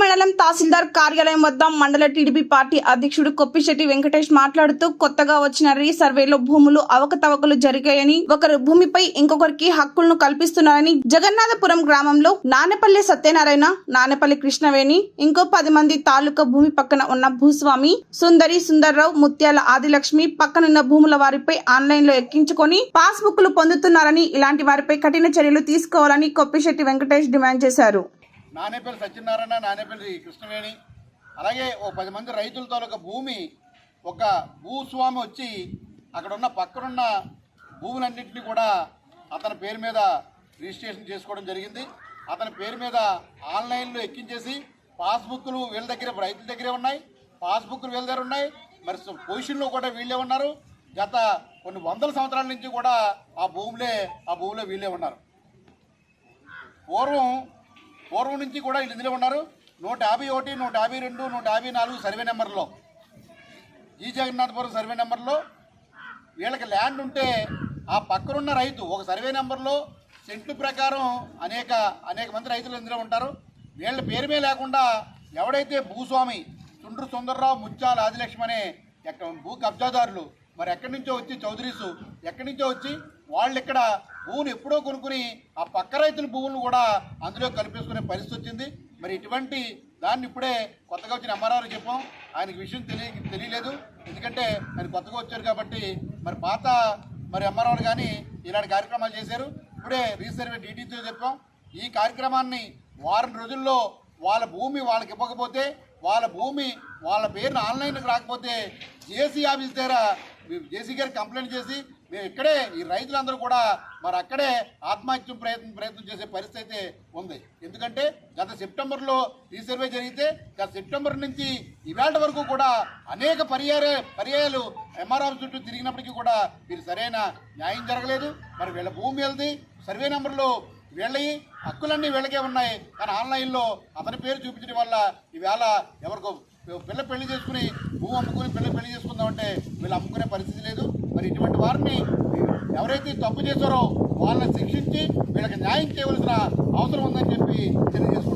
మండలం తహసీల్దార్ కార్యాలయం వద్ద మండల టీడీపీ పార్టీ అధ్యక్షుడు కొప్పిశెట్టి వెంకటేష్ మాట్లాడుతూ కొత్తగా వచ్చిన రీ సర్వేలో భూములు అవకతవకలు జరిగాయని ఒకరు భూమిపై ఇంకొకరికి హక్కులను కల్పిస్తున్నారని జగన్నాథపురం గ్రామంలో నానపల్లి సత్యనారాయణ నానపల్లి కృష్ణవేణి ఇంకో పది మంది తాలూకా భూమి పక్కన ఉన్న భూస్వామి సుందరి సుందర్రావు ముత్యాల ఆదిలక్ష్మి పక్కనున్న భూముల వారిపై ఆన్లైన్లో ఎక్కించుకొని పాస్ బుక్లు పొందుతున్నారని ఇలాంటి వారిపై కఠిన చర్యలు తీసుకోవాలని కొప్పిశెట్టి వెంకటేష్ డిమాండ్ చేశారు. నానేపల్లి సత్యనారాయణ నానేపల్లి కృష్ణవేణి అలాగే ఓ పది మంది రైతులతో ఒక భూమి ఒక భూస్వామి వచ్చి అక్కడ ఉన్న పక్కనున్న భూములన్నింటినీ కూడా అతని పేరు మీద రిజిస్ట్రేషన్ చేసుకోవడం జరిగింది. అతని పేరు మీద ఆన్లైన్లో ఎక్కించేసి పాస్బుక్లు వీళ్ళ దగ్గర రైతుల దగ్గరే ఉన్నాయి. పాస్బుక్లు వీళ్ళ దగ్గర ఉన్నాయి. మరి పొజిషన్లో కూడా వీళ్ళే ఉన్నారు. గత కొన్ని వందల సంవత్సరాల నుంచి కూడా ఆ భూములే ఆ భూమిలో వీళ్ళే ఉన్నారు. పూర్వం పూర్వం నుంచి కూడా వీళ్ళు ఇందులో ఉన్నారు. నూట యాభై ఒకటి నూట యాభై రెండు నూట యాభై నాలుగు సర్వే నెంబర్లో. జీ జగన్నాథపురం సర్వే నెంబర్లో వీళ్ళకి ల్యాండ్ ఉంటే ఆ పక్కనున్న రైతు ఒక సర్వే నెంబర్లో సెంట్లు ప్రకారం అనేక అనేక మంది రైతులు ఇందులో ఉంటారు. వీళ్ళ పేరుమే లేకుండా ఎవడైతే భూస్వామి చుండ్రు సుందర్రావు ముత్యాల ఆదిలక్ష్మి అనే భూ కబ్జాదారులు మరి ఎక్కడి నుంచో వచ్చి చౌదరీసు ఎక్కడి నుంచో వచ్చి వాళ్ళు ఇక్కడ భూమిని ఎప్పుడో కొనుక్కుని ఆ పక్క రైతుల భూములను కూడా అందులో కల్పించుకునే పరిస్థితి వచ్చింది. మరి ఇటువంటి దాన్ని ఇప్పుడే కొత్తగా వచ్చిన ఎంఆర్ఆర్ చెప్పాం. ఆయనకి విషయం తెలియ తెలియలేదు. ఎందుకంటే ఆయన కొత్తగా వచ్చారు కాబట్టి మరి పాత మరి ఎంఆర్ఆర్ కానీ ఇలాంటి కార్యక్రమాలు చేశారు. ఇప్పుడే రీసర్వే డీటీతో చెప్పాం. ఈ కార్యక్రమాన్ని వారం రోజుల్లో వాళ్ళ భూమి వాళ్ళకి ఇవ్వకపోతే వాళ్ళ భూమి వాళ్ళ పేరున ఆన్లైన్కి రాకపోతే జేసీ ఆఫీస్ దగ్గర జేసీ గారికి కంప్లైంట్ చేసి మేము ఇక్కడే ఈ రైతులందరూ కూడా మరి అక్కడే ఆత్మహత్య ప్రయత్నం ప్రయత్నం చేసే పరిస్థితి అయితే ఉంది. ఎందుకంటే గత సెప్టెంబర్లో ఈ సర్వే జరిగితే గత సెప్టెంబర్ నుంచి ఇవాళ వరకు కూడా అనేక పర్యాయ పర్యాయాలు ఎంఆర్ఆర్ చుట్టూ తిరిగినప్పటికీ కూడా మీరు సరైన న్యాయం జరగలేదు. మరి వీళ్ళ భూమి వెళ్ది సర్వే నెంబర్లో వీళ్ళవి హక్కులన్నీ వీళ్ళకే ఉన్నాయి. కానీ ఆన్లైన్లో అతని పేరు చూపించడం వల్ల ఈవేళ ఎవరికో పిల్ల పెళ్ళి చేసుకుని భూమి అమ్ముకుని పిల్ల పెళ్ళి చేసుకుందామంటే వీళ్ళు అమ్ముకునే పరిస్థితి లేదు. మరి ఇటువంటి వారిని ఎవరైతే తప్పు చేశారో వాళ్ళని శిక్షించి వీళ్ళకి న్యాయం చేయవలసిన అవసరం ఉందని చెప్పి తెలియజేస్తున్నారు